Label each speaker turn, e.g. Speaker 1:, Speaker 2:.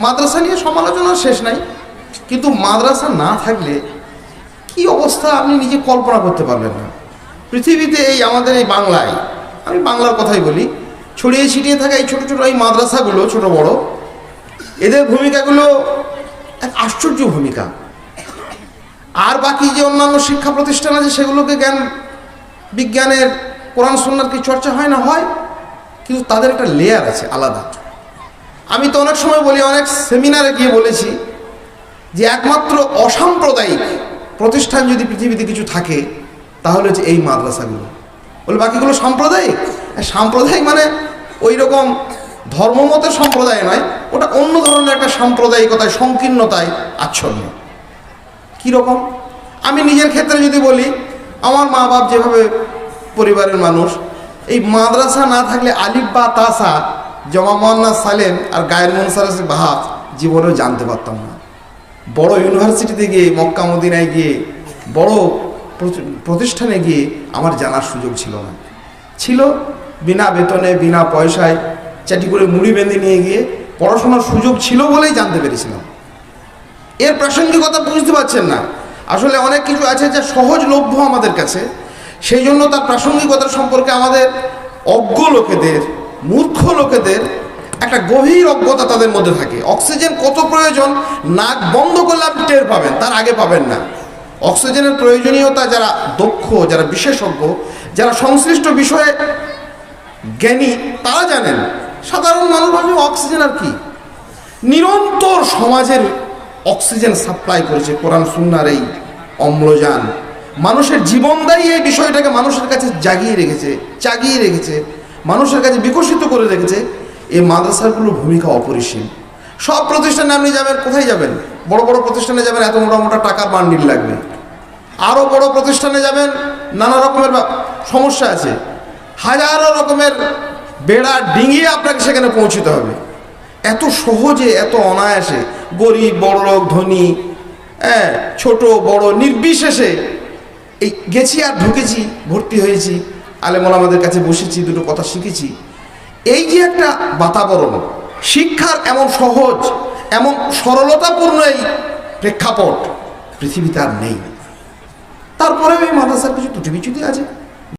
Speaker 1: মাদ্রাসা নিয়ে সমালোচনার শেষ নাই। কিন্তু মাদ্রাসা না থাকলে কি অবস্থা আপনি নিজে কল্পনা করতে পারবেন না। পৃথিবীতে এই আমাদের এই বাংলায়, আমি বাংলার কথাই বলি, ছড়িয়ে ছিটিয়ে থাকা এই ছোটো ছোটো এই মাদ্রাসাগুলো, ছোট বড়, এদের ভূমিকাগুলো এক আশ্চর্য ভূমিকা। আর বাকি যে অন্যান্য শিক্ষা প্রতিষ্ঠান আছে, সেগুলোকে জ্ঞান, বিজ্ঞানের, কোরআন সন্ন্যার কি চর্চা হয় না? হয়। কিন্তু তাদের একটা লেয়ার আছে, আলাদা। আমি তো অনেক সময় বলি, অনেক সেমিনারে গিয়ে বলেছি যে একমাত্র অসাম্প্রদায়িক প্রতিষ্ঠান যদি পৃথিবীতে কিছু থাকে, তাহলে হচ্ছে এই মাদ্রাসাগুলো। বলে বাকিগুলো সাম্প্রদায়িক? সাম্প্রদায়িক মানে ওই রকম ধর্মমতের সম্প্রদায় নয়, ওটা অন্য ধরনের একটা সাম্প্রদায়িকতায়, সংকীর্ণতায় আচ্ছন্ন। কীরকম আমি নিজের ক্ষেত্রে যদি বলি, আমার মা বাপ যেভাবে পরিবারের মানুষ, এই মাদ্রাসা না থাকলে আলিফ বা তাসা জমা মোহান্না সালেম আর গায়ের মনসারস বাহা জীবনেও জানতে পারতাম না। বড় ইউনিভার্সিটিতে গিয়ে, মক্কা মদিনায় গিয়ে, বড় প্রতিষ্ঠানে গিয়ে আমার জানার সুযোগ ছিল না। ছিল বিনা বেতনে, বিনা পয়সায় চাটি করে মুড়ি বেঁধে নিয়ে গিয়ে পড়াশোনার সুযোগ ছিল বলেই জানতে পেরেছিলাম। এর প্রাসঙ্গিকতা বুঝতে পারছেন না। আসলে অনেক কিছু আছে যা সহজলভ্য আমাদের কাছে। সেই জন্য তার প্রাসঙ্গিকতা সম্পর্কে আমাদের অজ্ঞ লোকেদের মূর্খ লোকেদের একটা গভীর অজ্ঞতা তাদের মধ্যে থাকে। অক্সিজেন কত প্রয়োজন? নাক বন্ধ করলে আপনি টের পাবেন, তার আগে পাবেন না। অক্সিজেনের প্রয়োজনীয়তা যারা দক্ষ, যারা বিশেষজ্ঞ, যারা সংশ্লিষ্ট বিষয়ে জ্ঞানী, তারা জানেন, সাধারণ মানুষ ভাবে অক্সিজেন আর কি। নিরন্তর সমাজের অক্সিজেন সাপ্লাই করেছে কোরআন, সুন্নার এই অম্লজান। মানুষের জীবনদায়ী এই বিষয়টাকে মানুষের কাছে জাগিয়ে রেখেছে জাগিয়ে রেখেছে। মানুষের কাছে বিকশিত করে রেখেছে, এই মাদ্রাসাগুলোর ভূমিকা অপরিসীম। সব প্রতিষ্ঠানে আপনি যাবেন, কোথায় যাবেন? বড় বড় প্রতিষ্ঠানে যাবেন, এত মোটা মোটা টাকার বান্ডিল লাগবে। আরও বড় প্রতিষ্ঠানে যাবেন, নানা রকমের সমস্যা আছে। হাজারো রকমের বেড়া ডিঙিয়ে আপনাকে সেখানে পৌঁছতে হবে। এত সহজে, এত অনায়াসে, গরিব, বড় লোক, ধনী হ্যাঁ ছোট, বড়, নির্বিশেষে এই গেছি আর ঢুকেছি, ভর্তি হয়েছি। আলেমন আমাদের কাছে বসেছি, দুটো কথা শিখেছি। এই যে একটা বাতাবরণ, শিক্ষার এমন সহজ, এমন সরলতাপূর্ণ এই প্রেক্ষাপট পৃথিবীতে আর নেই। তারপরেও এই মাদ্রাসার কিছু ত্রুটি বিচ্যুতি আছে।